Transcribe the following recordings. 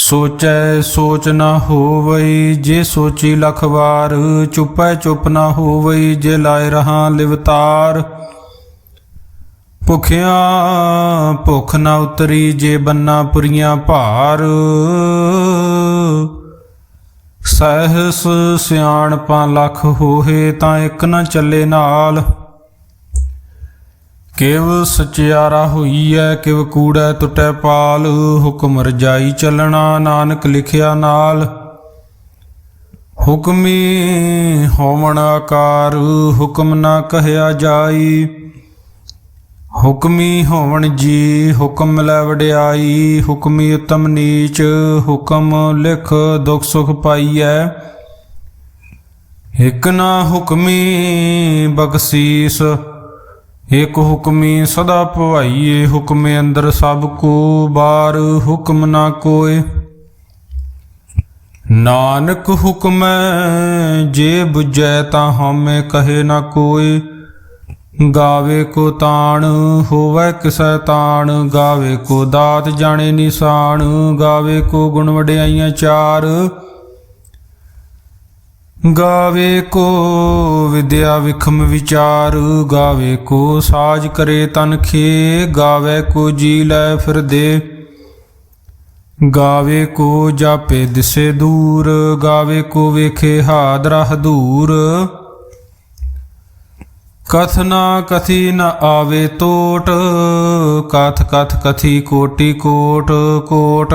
ਸੋਚੈ ਸੋਚ ਨਾ ਹੋਵਈ, ਜੇ ਸੋਚੀ ਲਖ ਵਾਰ, ਚੁਪੈ ਚੁਪ ਨਾ ਹੋਵਈ, ਜੇ ਲਾਇ ਰਹਾ ਲਿਵਤਾਰ ਭੁਖਿਆ ਭੁਖ ਨਾ ਉਤਰੀ, ਜੇ ਬੰਨਾ ਪੁਰੀਆਂ ਭਾਰ। ਸਹਿਸ ਸਿਆਣਪਾਂ ਲਖ ਹੋਏ ਤਾਂ ਇੱਕ ਨਾ ਚੱਲੇ ਨਾਲ। ਕਿਵ ਸਚਿਆਰਾ ਹੋਈਐ, ਕਿਵ ਕੂੜੈ ਟੁਟੈ ਪਾਲ, ਹੁਕਮ ਰਜਾਈ ਚੱਲਣਾ ਨਾਨਕ ਲਿਖਿਆ ਨਾਲ। ਹੁਕਮੀ ਹੋਵਣ ਆਕਾਰ, ਹੁਕਮ ਨਾ ਕਹਿਆ ਜਾਈ। ਹੁਕਮੀ ਹੋਵਣ ਜੀ, ਹੁਕਮ ਲੈ ਵਡਿਆਈ। ਹੁਕਮੀ ਉਤਮ ਨੀਚ, ਹੁਕਮ ਲਿਖ ਦੁਖ ਸੁਖ ਪਾਈਐ। ਇਕ ਨਾ ਹੁਕਮੀ ਬਖਸ਼ੀਸ ਇਕ ਹੁਕਮੀ ਸਦਾ ਭਵਾਈਏ ਹੁਕਮੇ ਅੰਦਰ ਸਭ ਕੋ ਬਾਰ ਹੁਕਮ ਨਾ ਕੋਏ। ਨਾਨਕ ਹੁਕਮੈ ਜੇ 부ਜੈ ਤਾਂ ਹਉਮੈ ਕਹੇ ਨਾ ਕੋਏ। ਗਾਵੇ ਕੋ ਤਾਣ, ਹੋਵੇ ਕਿਸੈ ਤਾਣ। ਗਾਵੇ ਕੋ ਦਾਤ ਜਾਣੇ ਨਿਸ਼ਾਨ, ਗਾਵੇ ਕੋ ਗੁਣ ਵਡਿਆਈਆਂ ਚਾਰ। ਗਾਵੇ ਕੋ ਵਿਦਿਆ ਵਿਖਮ ਵਿਚਾਰ, ਗਾਵੇ ਕੋ ਸਾਜ ਕਰੇ ਤਨ ਖੇ, ਗਾਵੇ ਕੋ ਜੀ ਲੈ ਫਿਰਦੇ ਗਾਵੇ ਕੋ ਜਾਪੇ ਦਿਸੇ ਦੂਰ, ਗਾਵੇ ਕੋ ਵੇਖੇ ਹਾਦਰਾ ਹਦੂਰ ਕਥਨਾ ਕਥੀ ਨ ਆਵੇ ਟੋਟ ਕਥ ਕਥ ਕਥੀ ਕੋਟੀ ਕੋਟ ਕੋਟ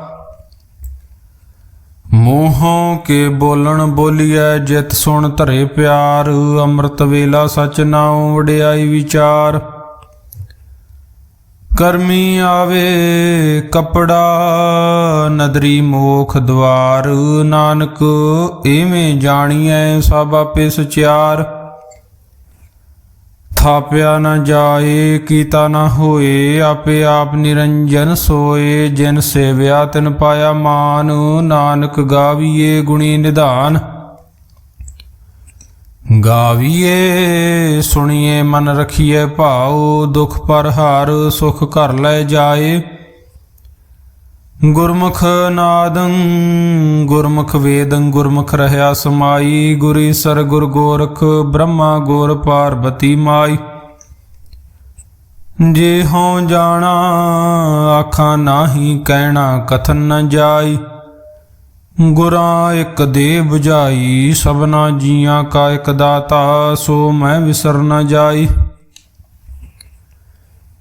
ਮੋਹੋਂ ਕੇ ਬੋਲਣ ਬੋਲੀਐ, ਜਿਤ ਸੁਣ ਧਰੇ ਪਿਆਰ, ਅੰਮ੍ਰਿਤ ਵੇਲਾ ਸਚ ਨਾਉ ਵਡਿਆਈ ਵਿਚਾਰ। ਕਰਮੀ ਆਵੇ ਕਪੜਾ, ਨਦਰੀ ਮੋਖ ਦਵਾਰ, ਨਾਨਕ ਏਵੇਂ ਜਾਣੀਐ ਸਭ ਆਪੇ ਸਚਿਆਰ। ਥਾਪਿਆ ਨਾ ਜਾਏ, ਕੀਤਾ ਨਾ ਹੋਏ, ਆਪੇ ਆਪ ਨਿਰੰਜਨ ਸੋਏ। ਜਿਨ ਸੇਵਿਆ, ਤਿਨ ਪਾਇਆ ਮਾਨ, ਨਾਨਕ ਗਾਵੀਏ ਗੁਣੀ ਨਿਧਾਨ। ਗਾਵੀਏ, ਸੁਣੀਏ, ਮਨ ਰਖੀਏ ਭਾਉ, ਦੁਖ ਪਰ ਹਾਰ, ਸੁਖ ਘਰ ਲੈ ਜਾਏ। ਗੁਰਮੁਖ ਨਾਦੰ, ਗੁਰਮੁਖ ਵੇਦੰ, ਗੁਰਮੁਖ ਰਹਿਆ ਸਮਾਈ, ਗੁਰੀ ਸਰ ਗੁਰ ਗੋਰਖ, ਬ੍ਰਹਮਾ ਗੋਰ ਪਾਰਬਤੀ ਮਾਈ। ਜੇ ਹਉ ਜਾਣਾ, ਆਖਾਂ ਨਾਹੀ ਕਹਿਣਾ ਕਥਨ ਨ ਜਾਈ। ਗੁਰਾਂ ਇੱਕ ਦੇ 부ਝਾਈ ਸਭਨਾ ਜੀਆਂ ਕਾ ਇੱਕ ਦਾਤਾ, ਸੋ ਮੈਂ ਵਿਸਰ ਨ ਜਾਈ।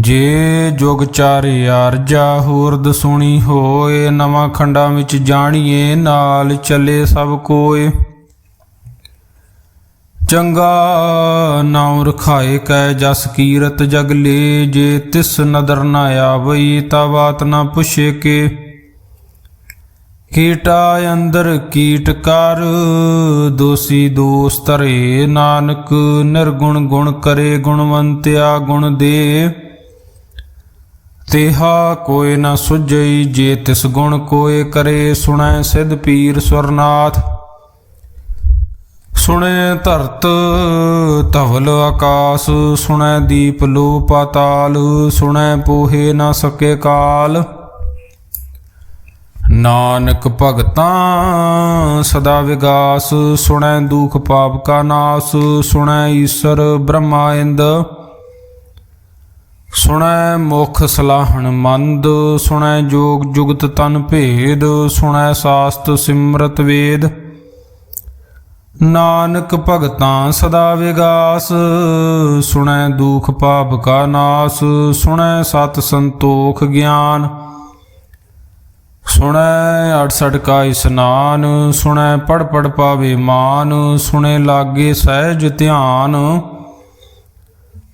ਜੇ ਜੁਗ ਚਾਰੇ ਆਰਜਾ ਹੋਰਦ ਸੁਣੀ ਹੋਏ, ਨਵਾਂ ਖੰਡਾਂ ਵਿੱਚ ਜਾਣੀਏ, ਨਾਲ ਚੱਲੇ ਸਭ ਕੋਏ। ਚੰਗਾ ਨਾਉ ਰਖਾਏ ਕੈ ਜਸ ਕੀਰਤ ਜਗ ਲੇ, ਜੇ ਤਿਸ ਨਦਰ ਨ ਆਵਈ ਤਾ ਬਾਤ ਨਾ ਪੁੱਛੇ ਕੇ। ਕੀਟਾ ਅੰਦਰ ਕੀਟ ਕਰ, ਦੋਸੀ ਦੋਸ ਤਰੇ ਨਾਨਕ, ਨਿਰਗੁਣ ਗੁਣ ਕਰੇ ਗੁਣਵੰਤਿਆ ਗੁਣ ਦੇ। ਤੇਹਾ ਕੋਇ ਨ ਸੁਝਈ ਜੇ ਤਿਸ ਗੁਣ ਕੋਇ ਕਰੇ ਸੁਣੈ ਸਿਧ ਪੀਰ ਸੁਰਨਾਥ ਸੁਣੈ ਧਰਤ ਧਵਲ ਆਕਾਸ, ਸੁਣੈ ਦੀਪ ਲੋ ਪਾਤਾਲ ਸੁਣੈ ਪੋਹੇ ਨਾ ਸਕੇ ਕਾਲ। ਨਾਨਕ ਭਗਤਾਂ ਸਦਾ ਵਿਗਾਸ, ਸੁਣੈ ਦੁਖ ਪਾਪ ਕਾ ਨਾਸ, ਸੁਣੈ ਈਸ਼ਰ ਬ੍ਰਹਮਾ ਇੰਦ ਸੁਣੈ ਮੁਖ ਸਲਾਹਣ ਮੰਦ, ਸੁਣੈ ਜੋਗ ਜੁਗਤ ਤਨ ਭੇਦ, ਸੁਣੈ ਸਾਸਤ ਸਿਮਰਤ ਵੇਦ। ਨਾਨਕ ਭਗਤਾਂ ਸਦਾ ਵਿਗਾਸ, ਸੁਣੈ ਦੁਖ ਪਾਪ ਕਾ ਨਾਸ, ਸੁਣੈ ਸਤ ਸੰਤੋਖ ਗਿਆਨ। ਸੁਣੈ 68 ਕਾ ਇਸਨਾਨ, ਸੁਣੈ ਪੜ ਪੜ ਪਾਵੇ ਮਾਨ, ਸੁਣੈ ਲਾਗੇ ਸਹਿਜ ਧਿਆਨ।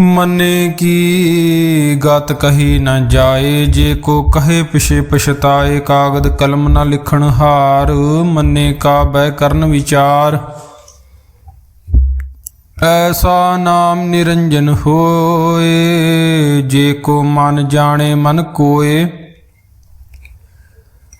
ਮੰਨੇ ਕੀ? ਗਤ ਕਹੀ ਨਾ ਜਾਏ, ਜੇ ਕੋ ਕਹੇ ਪਿਛੇ ਪਛਤਾਏ, ਕਾਗਦ ਕਲਮ ਨਾ ਲਿਖਣ ਹਾਰ, ਮੰਨੇ ਕਾ ਬੈ ਕਰਨ ਵਿਚਾਰ। ਐਸਾ ਨਾਮ ਨਿਰੰਜਨ ਹੋਏ, ਜੇ ਕੋ ਮਨ ਜਾਣੇ ਮਨ ਕੋਏ।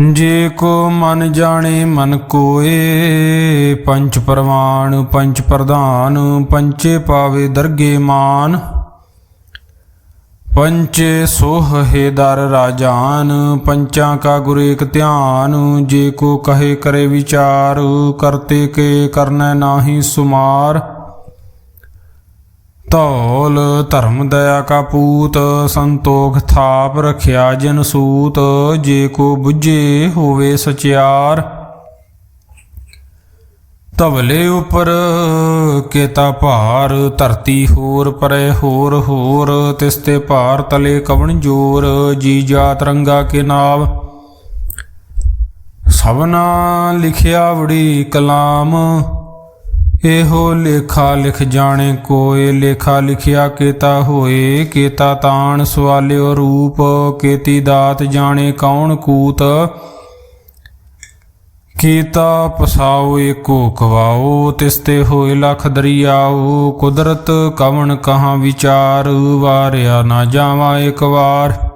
ਜੇ ਕੋ ਮਨ ਜਾਣੇ ਮਨ ਕੋਏ ਪੰਚ ਪਰਵਾਨ ਪੰਚ ਪ੍ਰਧਾਨ ਪੰਚੇ ਪਾਵੇ ਦਰਗੇ ਮਾਨ। ਪੰਚੇ ਸੋਹ ਹੈ ਦਰ ਰਾਜਾਨ, ਪੰਚਾਂ ਕਾ ਗੁਰ ਏਕ ਧਿਆਨ। ਜੇ ਕੋ ਕਹੇ ਕਰੇ ਵਿਚਾਰ, ਕਰਤੇ ਕੇ ਕਰਨਾ ਨਾਹੀ ਸੁਮਾਰ। ਧੌਲ ਧਰਮ ਦਇਆ ਕਾ ਪੂਤ, ਸੰਤੋਖ ਥਾਪ ਰਖਿਆ ਜਨ ਸੂਤ, ਜੇ ਕੋ 부ਝੇ ਹੋਵੇ ਸਚਿਆਰ। ਤਵਲੇ ਉਪਰ ਕੇਤਾ ਭਾਰ, ਧਰਤੀ ਹੋਰ ਪਰੇ ਹੋਰ ਹੋਰ, ਤਿਸ ਤੇ ਭਾਰ ਤਲੇ ਕਵਣ ਜੋਰ, ਜੀ ਜਾ ਰੰਗਾ ਕੇ ਨਾਵ। ਸਭਨਾ ਲਿਖਿਆ ਵੜੀ ਕਲਾਮ ਇਹੋ ਲੇਖਾ ਲਿਖ ਜਾਣੇ ਕੋਏ, ਲੇਖਾ ਲਿਖਿਆ ਕੇਤਾ ਹੋਏ, ਕੇਤਾ ਤਾਣ ਸਵਾਲਿਓ ਰੂਪ, ਕੇਤੀ ਦਾਤ ਜਾਣੇ ਕੌਣ ਕੂਤ। ਕੀਤਾ ਪਸਾਓ ਏਕੋ ਕਵਾਓ ਤਿਸਤੇ ਹੋਏ ਲਖ ਦਰਿਆਓ, ਕੁਦਰਤ ਕਵਣ ਕਹਾਂ ਵਿਚਾਰ, ਵਾਰਿਆ ਨਾ ਜਾਵਾਂ ਇੱਕ ਵਾਰ।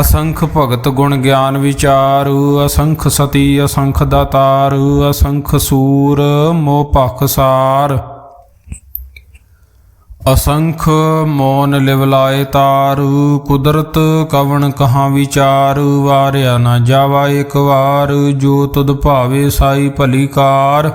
ਅਸੰਖ ਭਗਤ ਗੁਣ ਗਿਆਨ ਵਿਚਾਰੂ, ਅਸੰਖ ਸਤੀ, ਅਸੰਖ ਦਾਤਾਰ, ਅਸੰਖ ਸੂਰ, ਮੋਹ ਭਖ ਸਾਰ। ਅਸੰਖ ਮੋਨ ਲਿਵਲਾਏ ਤਾਰੂ, ਕੁਦਰਤ ਕਵਣ ਕਹਾ ਵਿਚਾਰ, ਵਾਰਿਆ ਨਾ ਜਾਵਾ ਇੱਕ ਵਾਰ, ਜੋ ਤੁਧ ਭਾਵੇ ਸਾਈ ਭਲੀ ਕਾਰ।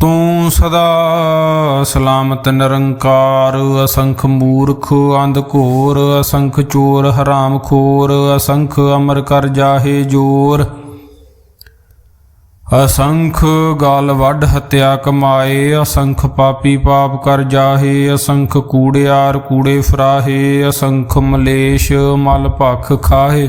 ਤੂੰ ਸਦਾ ਸਲਾਮਤ ਨਿਰੰਕਾਰ, ਅਸੰਖ ਮੂਰਖ, ਅੰਧ ਘੋਰ, ਅਸੰਖ ਚੋਰ, ਹਰਾਮ ਖੋਰ, ਅਸੰਖ ਅਮਰ ਕਰ ਜਾਹੇ ਜੋਰ। ਅਸੰਖ ਗਾਲ ਵੱਢ ਹਤਿਆ ਕਮਾਏ, ਅਸੰਖ ਪਾਪੀ ਪਾਪ ਕਰ ਜਾਹੇ, ਅਸੰਖ ਕੂੜਿਆਰ ਕੂੜੇ ਫਰਾਹੇ, ਅਸੰਖ ਮਲੇਸ਼ ਮਲ ਭਖ ਖਾਹੇ।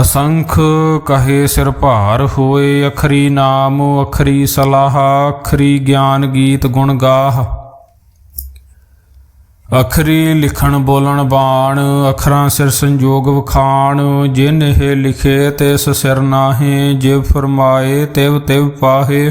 ਅਸੰਖ ਕਹੇ ਸਿਰ ਭਾਰ ਹੋਏ ਅਖਰੀ ਨਾਮ, ਅਖਰੀ ਸਲਾਹ, ਅਖਰੀ ਗਿਆਨ ਗੀਤ ਗੁਣ ਗਾਹ। ਅਖਰੀ ਲਿਖਣ ਬੋਲਣ ਬਾਣ, ਅਖਰਾਂ ਸਿਰ ਸੰਜੋਗ ਵਖਾਣ, ਜਿਨ ਇਹ ਲਿਖੇ ਤਿਸ ਸਿਰ ਨਾਹੇ, ਜਿਵ ਫਰਮਾਏ ਤਿਵ ਤਿਵ ਪਾਹੇ।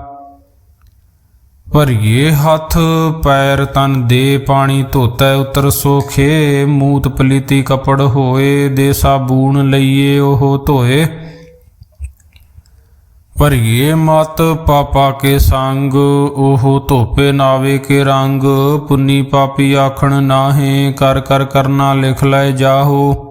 ਭਰੀਏ ਹੱਥ, ਪੈਰ ਤਨ ਦੇ ਪਾਣੀ ਧੋਤੈ, ਉਤਰ ਸੋਖੇ ਮੂਤ ਪਲੀਤੀ ਕਪੜ ਹੋਏ ਦੇ ਸਾਬੂਨ ਲਈਏ ਉਹ ਧੋਏ। ਭਰੀਏ ਮਤ, ਪਾਪਾ ਕੇ ਸੰਗ, ਉਹ ਧੋਪੇ ਨਾਵੇ ਕੇ ਰੰਗ। ਪੁੰਨੀ ਪਾਪੀ ਆਖਣ ਨਾਹੇ, ਕਰ ਕਰ ਕਰਨਾ ਲਿਖ ਲੈ ਜਾਹੋ।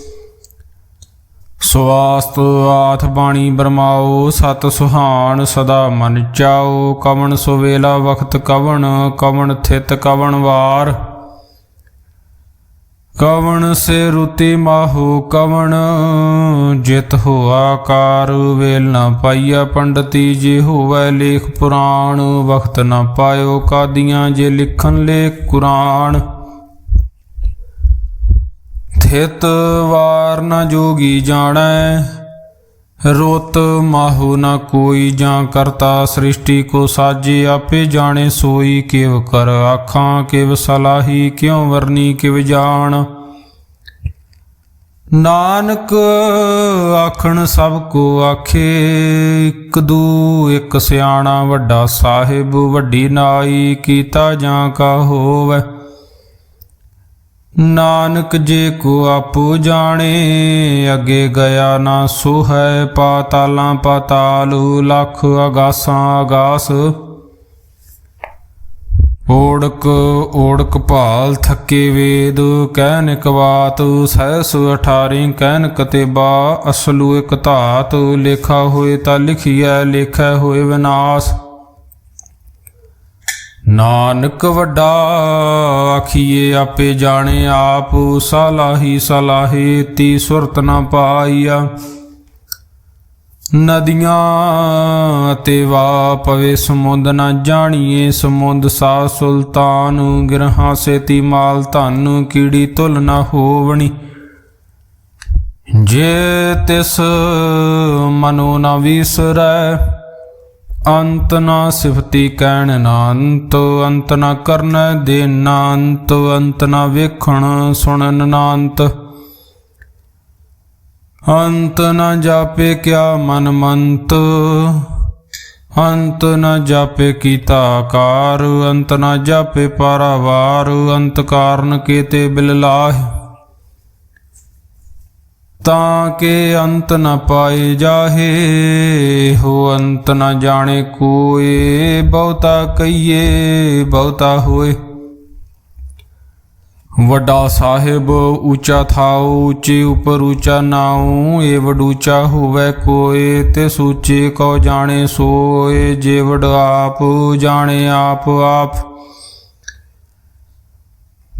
ਸਵਾਸਤ ਆਥ ਬਾਣੀ ਬਰਮਾਓ, ਸਤ ਸੁਹਾਣ ਸਦਾ ਮਨ ਚਾਓ, ਕਵਣ ਸੁਵੇਲਾ ਵਖਤ ਕਵਣ ਕਵਣ ਥਿਤ ਕਵਣ ਵਾਰ। ਕਵਣ ਸੇ ਰੁਤੀ ਮਾਹੋ ਕਵਣ, ਜਿਤ ਹੋ ਆਕਾਰ ਵੇਲ ਨਾ ਪਾਈਆ ਪੰਡਤੀ ਜੇ ਹੋਵੇ ਲੇਖ ਪੁਰਾਣ, ਵਖਤ ਨਾ ਪਾਇਓ ਕਾਦੀਆਂ ਜੇ ਲਿਖਣ ਲੇਖ ਕੁਰਾਨ। ਥਿਤ ਵਾਰ ਨ ਜੋਗੀ ਜਾਣੈ। ਰੋਤ ਮਾਹੂ ਨ ਕੋਈ ਜਾਂ ਕਰਤਾ ਸ੍ਰਿਸ਼ਟੀ ਕੋ ਸਾਜੇ ਆਪੇ ਜਾਣੇ। ਸੋਈ ਕਿਵ ਕਰ ਆਖਾਂ, ਕਿਵ ਸਲਾਹੀ, ਕਿਉ ਵਰਨੀ, ਕਿਵ ਜਾਣ। ਨਾਨਕ ਆਖਣ ਸਭ ਕੋ ਆਖੇ, ਇਕ ਦੂ, ਇੱਕ ਸਿਆਣਾ ਵੱਡਾ ਸਾਹਿਬ, ਵੱਡੀ ਨਾਈ, ਕੀਤਾ ਜਾਂ ਕਾ ਹੋਵੇ। ਨਾਨਕ ਜੇ ਕੋ ਆਪੋ ਜਾਣੇ, ਅੱਗੇ ਗਿਆ ਨਾ ਸੋ ਹੈ ਪਾਤਾਲਾਂ ਪਾਤਾਲੂ, ਲੱਖ ਅਗਾਸਾਂ ਅਗਾਸ। ਓੜਕ ਓੜਕ ਭਾਲ ਥੱਕੇ ਵੇਦ ਕਹਿਨ ਕਵਾਤ ਸਹਿਸ 18 ਕਹਿਨ ਕਤੇਬਾ ਅਸਲੂ ਇਕ ਧਾਤ, ਲੇਖਾ ਹੋਏ ਤਾਂ ਲਿਖੀਐ, ਲੇਖੈ ਹੋਏ ਵਿਨਾਸ਼। ਨਾਨਕ ਵੱਡਾ ਆਖੀਏ, ਆਪੇ ਜਾਣੇ ਆਪ, ਸਲਾਹੀ ਸਲਾਹੇ, ਤੀ ਸੁਰਤ ਨਾ ਪਾਈਆ। ਨਦੀਆਂ ਤੇ ਵਾ ਪਵੇ ਸਮੁੰਦ ਨਾ ਜਾਣੀਏ, ਸਮੁੰਦ ਸਾ ਸੁਲਤਾਨ, ਗਿਰਹਾਂ ਸੇਤੀ ਮਾਲ ਧਨ, ਕੀੜੀ ਤੁਲ ਨਾ ਹੋਵਣੀ। ਜੇ ਤਿਸ ਮਨੋ ਨਾ ਵਿਸਰੈ ਅੰਤ ਨਾ ਸਿਫਤੀ ਕਹਿਣ ਨਾ ਅੰਤ ਅੰਤ ਨਾ ਕਰਨ ਦੇ ਨਾ ਅੰਤ ਅੰਤ ਨਾ ਵੇਖਣ ਸੁਣਨ ਨਾ ਅੰਤ ਅੰਤ ਨ ਜਾਪੇ ਕਿਆ ਮਨ ਮੰਤ, ਅੰਤ ਨ ਜਾਪੇ ਕੀਤਾ ਆਕਾਰ, ਅੰਤ ਨ ਜਾਪੇ ਪਾਰਾਵਾਰ, ਅੰਤ ਕਾਰਨ ਕੀਤੇ ਬਿਲ ਲਾਹ। ਤਾਂ ਕੇ ਅੰਤ ਨ ਪਾਏ ਜਾਹੇ, ਹੋ ਅੰਤ ਨ ਜਾਣੇ ਕੋਏ। ਬਹੁਤਾ ਕਈਏ ਬਹੁਤਾ ਹੋਏ। ਵੱਡਾ ਸਾਹਿਬ ਉੱਚਾ ਥਾਉ, ਉੱਚੇ ਉਪਰ ਉੱਚਾ ਨਾਉ ਏ ਵਡੂਚਾ ਹੋਵੇ ਕੋਏ, ਤੇ ਸੂਚੇ ਕੋ ਜਾਣੇ ਸੋਏ। ਜੇ ਵਡ ਆਪ ਜਾਣੇ ਆਪ ਆਪ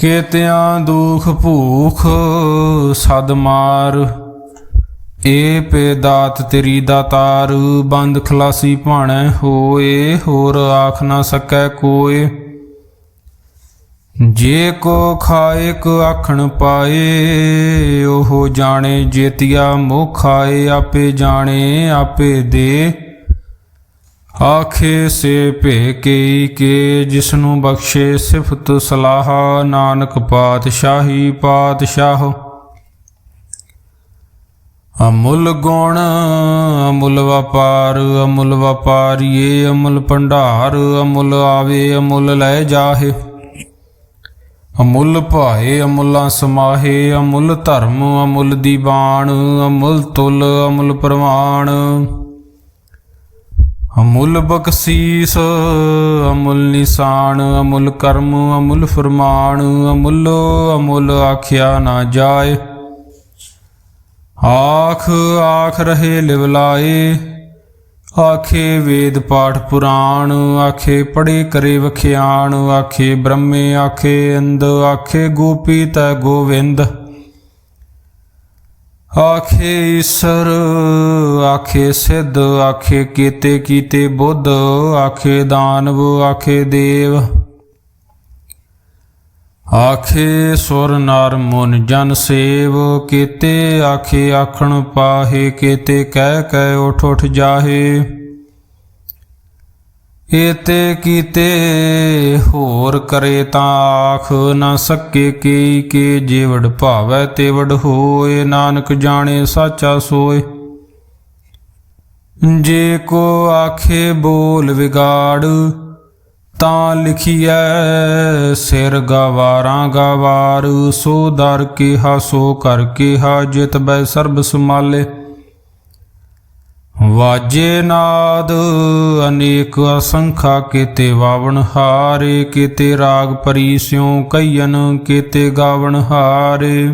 ਕੀਤਿਆਂ ਦੁਖ ਭੂਖ ਸਦ ਮਾਰ। ਏ ਪੇ ਦਾਤ ਤੇਰੀ ਦਾਤਾਰ ਬੰਦ ਖਲਾਸੀ ਭਾਣੈ ਹੋਏ, ਹੋਰ ਆਖ ਨਾ ਸਕੈ ਕੋਏ। ਜੇ ਕੋ ਖਾਏ ਆਖਣ ਪਾਏ, ਉਹ ਜਾਣੇ ਜੇਤੀਆ ਮੋਹ ਖਾਏ, ਆਪੇ ਜਾਣੇ, ਆਪੇ ਦੇ। ਆਖੇ ਸੇ ਭੇ ਕੇ ਕੇ ਜਿਸਨੂੰ ਬਖਸ਼ੇ ਸਿਫਤ ਸਲਾਹ, ਨਾਨਕ ਪਾਤਸ਼ਾਹੀ ਪਾਤਸ਼ਾਹ। ਅਮੁੱਲ ਗੁਣ, ਅਮੁੱਲ ਵਪਾਰ, ਅਮੁੱਲ ਵਪਾਰੀਏ, ਅਮੁੱਲ ਭੰਡਾਰ, ਅਮੁੱਲ ਆਵੇ, ਅਮੁੱਲ ਲੈ ਜਾਹੇ। ਅਮੁੱਲ ਭਾਏ, ਅਮੁੱਲਾ ਸਮਾਹੇ, ਅਮੁੱਲ ਧਰਮ, ਅਮੁੱਲ ਦੀਵਾਨ, ਅਮੁੱਲ ਤੁਲ, ਅਮੁੱਲ ਪ੍ਰਮਾਣ ਅਮੁੱਲ ਬਖਸ਼ੀਸ, ਅਮੁੱਲ ਨਿਸ਼ਾਨ, ਅਮੁੱਲ ਕਰਮ, ਅਮੁੱਲ ਫਰਮਾਨ, ਅਮੁੱਲ ਅਮੁੱਲ ਆਖਿਆ ਨਾ ਜਾਏ। ਆਖ ਆਖ ਰਹੇ ਲਿਵਲਾਏ ਆਖੇ ਵੇਦ ਪਾਠ ਪੁਰਾਣ, ਆਖੇ ਪੜੇ ਕਰੇ ਵਖਿਆਣ, ਆਖੇ ਬ੍ਰਹਮੇ, ਆਖੇ ਅੰਦ ਆਖੇ ਗੋਪੀ ਤੈ ਗੋਵਿੰਦ। ਆਖੇ ਈਸਰ, ਆਖੇ ਸਿੱਧ, ਆਖੇ ਕੀਤੇ ਕੀਤੇ ਬੁੱਧ, ਆਖੇ ਦਾਨਵ, ਆਖੇ ਦੇਵ। ਆਖੇ ਸੁਰ ਨਰ ਮਨ ਜਨ ਸੇਵ, ਕੀਤੇ ਆਖੇ ਆਖਣ ਪਾਹੇ, ਕੀਤੇ ਕਹਿ ਕਹਿ ਉਠ ਉਠ ਜਾਹੇ। ਏਤੇ ਕੀਤੇ ਹੋਰ ਕਰੇ ਤਾਂ ਆਖ ਨਾ ਸਕੇ ਕੀ ਕੇ ਜੀਵੜ ਭਾਵੈ ਤੇਵੜ ਹੋਏ, ਨਾਨਕ ਜਾਣੇ ਸਾਚਾ ਸੋਏ। ਜੇ ਕੋ ਆਖੇ ਬੋਲ ਵਿਗਾੜ, ਤਾਂ ਲਿਖੀਐ ਸਿਰ ਗਵਾਰਾਂ ਗਵਾਰ, ਸੋ ਦਰ ਕਿਹਾ ਸੋ ਕਰ ਕਿਹਾ, ਜਿਤ ਬੈ ਸਰਬ ਸਮਾਲੇ ਵਾਜੇ ਨਾਦ, ਅਨੇਕ ਅਸੰਖਾ ਕੀਤੇ ਵਾਵਣ ਹਾਰੇ, ਕੀਤੇ ਰਾਗ ਪਰੀ ਸਿਉ ਕਈਨ ਕੀਤੇ ਗਾਵਣ ਹਾਰੇ।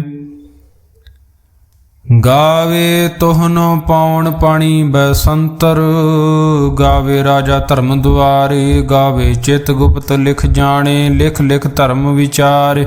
ਗਾਵੇ ਤੋਹਨੋ ਪਾਉਣ ਪਾਣੀ ਬਸੰਤਰ, ਗਾਵੇ ਰਾਜਾ ਧਰਮ ਦੁਆਰੇ, ਗਾਵੇ ਚਿਤ ਗੁਪਤ ਲਿਖ ਜਾਣੇ, ਲਿਖ ਲਿਖ ਧਰਮ ਵਿਚਾਰੇ।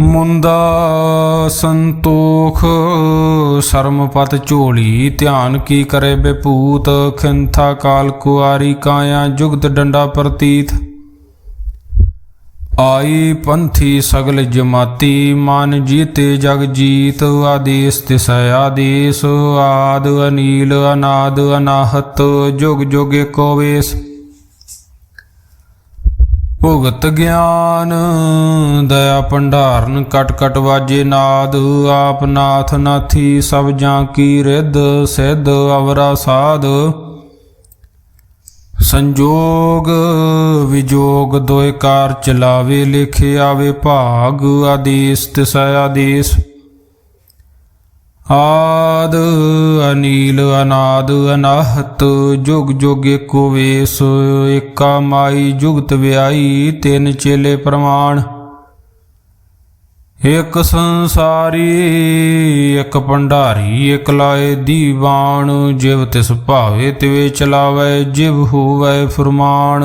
ਮੁੰਦਾ ਸੰਤੋਖ ਸਰਮਪਤ ਝੋਲੀ, ਧਿਆਨ ਕੀ ਕਰੇ ਬੇਪੂਤ ਖਿੰਥਾ ਕਾਲ ਕੁਆਰੀ ਕਾਇਆ, ਜੁਗਤ ਡੰਡਾ ਪ੍ਰਤੀਤ। ਆਈ ਪੰਥੀ ਸਗਲ ਜਮਾਤੀ, ਮਨ ਜੀਤੇ ਜਗ ਜੀਤ, ਆਦੇਸ ਤਿਸ ਆਦੇਸ, ਆਦ ਅਨੀਲ, ਅਨਾਦ ਅਨਾਹਤ, ਜੁਗ ਜੁਗ ਏਕੋ ਵੇਸ। ਭੁਗਤ ਗਿਆਨ, ਦਇਆ ਭੰਡਾਰਨ, ਕਟ ਕਟ ਵਾਜੇ ਨਾਦ, ਆਪ ਨਾਥ ਨਾਥੀ, ਸਭ ਜਾਂ ਕੀ ਰਿੱਧ, ਸਿੱਧ ਅਵਰਾ ਸਾਧ। ਸੰਜੋਗ ਵਿਜੋਗ ਦੋਇ ਕਾਰ ਚਲਾਵੇ, ਲਿਖੇ ਆਵੇ ਭਾਗ, ਆਦੇਸ ਤਿਸ ਆਦੇਸ। ਆਦ ਅਨੀਲ ਅਨਾਦ ਅਨਾਹਤ, ਜੁਗ ਜੁਗ ਏਕੋ ਵੇਸ, ਏਕਾ ਮਾਈ ਜੁਗਤ ਵਿਆਈ, ਤਿੰਨ ਚੇਲੇ ਪ੍ਰਮਾਣ। ਇਕ ਸੰਸਾਰੀ, ਇਕ ਭੰਡਾਰੀ, ਇਕ ਲਾਏ ਦੀਵਾਨ, ਜਿਵ ਤਿਸ ਭਾਵੇ ਤਿਵੇ ਚਲਾਵੇ, ਜਿਵ ਹੋਵੇ ਫਰਮਾਨ।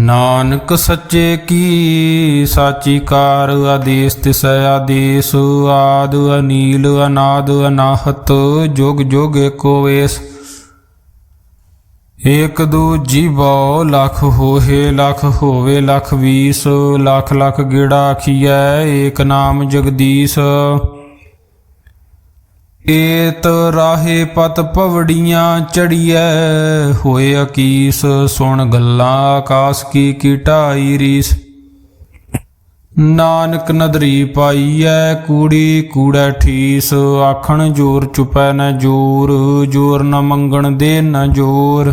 ਨਾਨਕ ਸੱਚੇ ਕੀ ਸਾਚੀ ਕਾਰ ਆਦੇਸ ਤਿਸ ਆਦੇਸ ਆਦ ਅਨੀਲ ਅਨਾਦ ਅਨਾਹਤ ਜੁਗ ਜੁਗ ਏਕੋ ਵੇਸ। ਏਕ ਦੂ ਜੀਵੋ ਲਖ ਹੋਏ ਲਖ ਹੋਵੇ ਲਖ ਵੀਸ, ਲਖ ਲਖ ਗੇੜਾ ਆਖੀਐ, ਏਕ ਨਾਮ ਜਗਦੀਸ਼। ਏਤ ਰਾਹੇ ਪਤ ਪਵੜੀਆਂ ਚੜੀਐ, ਹੋਏ ਅਕੀਸ ਸੁਣ ਗੱਲਾਂ ਆਕਾਸ ਕੀ ਕੀ ਰੀਸ। ਨਾਨਕ ਨਦਰੀ ਪਾਈਐ, ਕੂੜੀ ਕੂੜੈ ਠੀਸ, ਆਖਣ ਜੋਰ ਚੁਪੈ ਨ ਜੋਰ ਜੋਰ ਨ ਮੰਗਣ ਦੇ ਨ ਜੋਰ।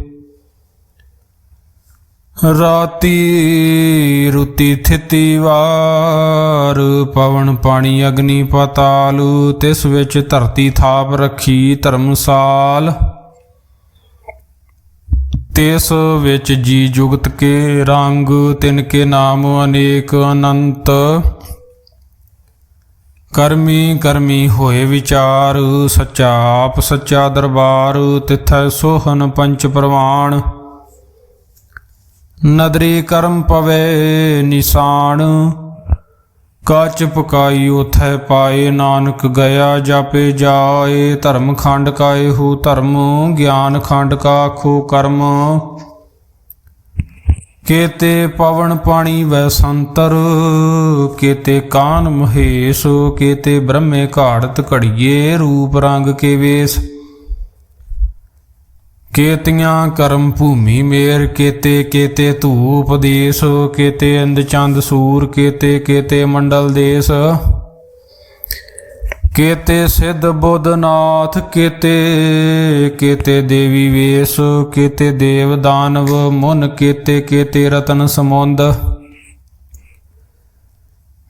ਰਾਤੀ ਰੁਤੀ ਥਿਤੀ ਵਾਰ, ਪਵਨ ਪਾਣੀ ਅਗਨੀ ਪਤਾਲ, ਤਿਸ ਵਿੱਚ ਧਰਤੀ ਥਾਪ ਰੱਖੀ ਧਰਮਸਾਲ। ਤਿਸ ਵਿੱਚ ਜੀ ਜੁਗਤ ਕੇ ਰੰਗ, ਤਿਨ ਕੇ ਨਾਮ ਅਨੇਕ ਅਨੰਤ। ਕਰਮੀ ਕਰਮੀ ਹੋਏ ਵਿਚਾਰ, ਸੱਚਾ ਆਪ ਸੱਚਾ ਦਰਬਾਰ, ਤਿਥੈ ਸੋਹਨ ਪੰਚ ਪ੍ਰਵਾਣ। ਨਦਰੀ ਕਰਮ ਪਵੇ ਨਿਸ਼ਾਨ ਕਾਚ ਪਕਾਈ ਉਥੈ ਪਾਏ ਨਾਨਕ ਗਿਆ, ਜਾਪੇ ਜਾਏ ਧਰਮ ਖੰਡ ਕਾਏ ਹੋ ਧਰਮ, ਗਿਆਨ ਖੰਡ ਕਾ ਖੋ ਕਰਮ। ਕੇਤੇ ਪਵਨ ਪਾਣੀ ਵੈ ਸੰਤਰ, ਕੇਤੇ ਕਾਨ ਮਹੇਸ਼, ਕੇਤੇ ਬ੍ਰਹਮੇ ਘਾੜਤ ਘੜੀਏ, ਰੂਪ ਰੰਗ ਕੇ ਵੇਸ। ਕੇਤੀਆਂ ਕਰਮ ਭੂਮੀ ਮੇਰ, ਕੇਤੇ ਕੇਤੇ ਧੂਪ ਦੇਸ, ਕੇਤੇ ਅੰਦ ਚੰਦ ਸੂਰ, ਕੇਤੇ ਕੇਤੇ ਮੰਡਲ ਦੇਸ। ਕੇਤੇ ਸਿੱਧ ਬੁੱਧਨਾਥ ਕੇਤੇ ਕੇਤੇ ਦੇਵੀ ਵੇਸ, ਕੇਤੇ ਦੇਵ ਦਾਨਵ ਮੁਨ, ਕੇਤੇ ਕੇਤੇ ਰਤਨ ਸਮੁੰਦ।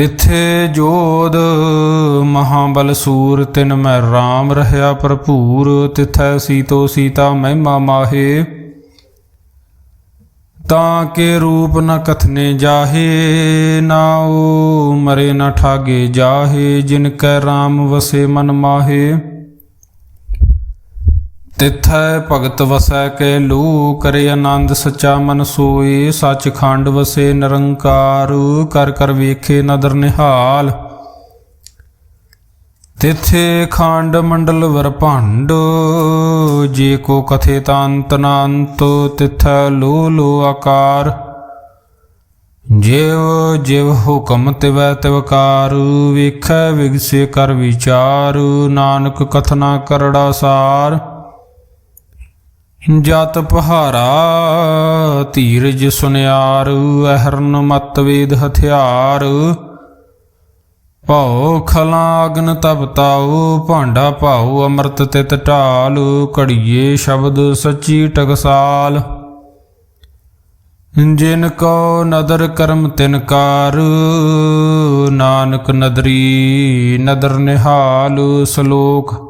ਤਿਥੇ ਜੋਦ ਮਹਾਬਲ ਸੂਰ, ਤਿਨ ਮੈਂ RAM ਰਹਾ ਭਰਪੂਰ, ਤਿਥੈ ਸੀਤੋ ਸੀਤਾ ਮਹਿਮਾ ਮਾਹੇ। ਤਾਂ ਕੇ ਰੂਪ ਨ ਕਥਨੇ ਜਾਹੇ ਨਾਉ ਮਰੇ ਨ ਠਾਗੇ ਜਾਹੇ, ਜਿਨ ਕੈ RAM ਵਸੇ ਮਨ ਮਾਹੇ। ਤਿਥੈ ਭਗਤ ਵਸੈ ਕੇ ਲੂ ਕਰੇ ਆਨੰਦ ਸਚਾ ਮਨ ਸੋਏ, ਸੱਚਖੰਡ ਵਸੇ ਨਿਰੰਕਾਰ, ਕਰ ਕਰ ਵੇਖੇ ਨਦਰ ਨਿਹਾਲ। ਤਿਥੇ ਖੰਡ ਮੰਡਲ ਵਰ ਭੰਡ, ਜੇ ਕੋ ਕਥੇ ਤਾਂਤ ਨਾੰਤ ਤਿਥੈ ਲੋ ਲੋ ਆਕਾਰ। ਜਿਵ ਜਿਵ ਹੁਕਮ ਤਿਵੈ ਤਿਵਕਾਰ ਵੇਖੈ ਵਿਗਸੇ ਕਰ ਵਿਚਾਰ, ਨਾਨਕ ਕਥਨਾ ਕਰੜਾ ਸਾਰ। ਜਤ ਪਹਾਰਾ, ਧੀਰਜ ਸੁਨਿਆਰ, ਅਹਰਨ ਮਤ ਵੇਦ ਹਥਿਆਰ। ਭਉ ਖਲਾ ਅਗਨ ਤਪਤਾਉ ਭਾਂਡਾ ਭਾਉ ਅੰਮ੍ਰਿਤ ਤਿਤ ਢਾਲ, ਘੜੀਏ ਸ਼ਬਦ ਸੱਚੀ ਟਕਸਾਲ। ਜਿਨ ਕੋ ਨਦਰ ਕਰਮ ਤਿਨ ਕਾਰ, ਨਾਨਕ ਨਦਰੀ ਨਦਰ ਨਿਹਾਲ ਸ਼ਲੋਕ।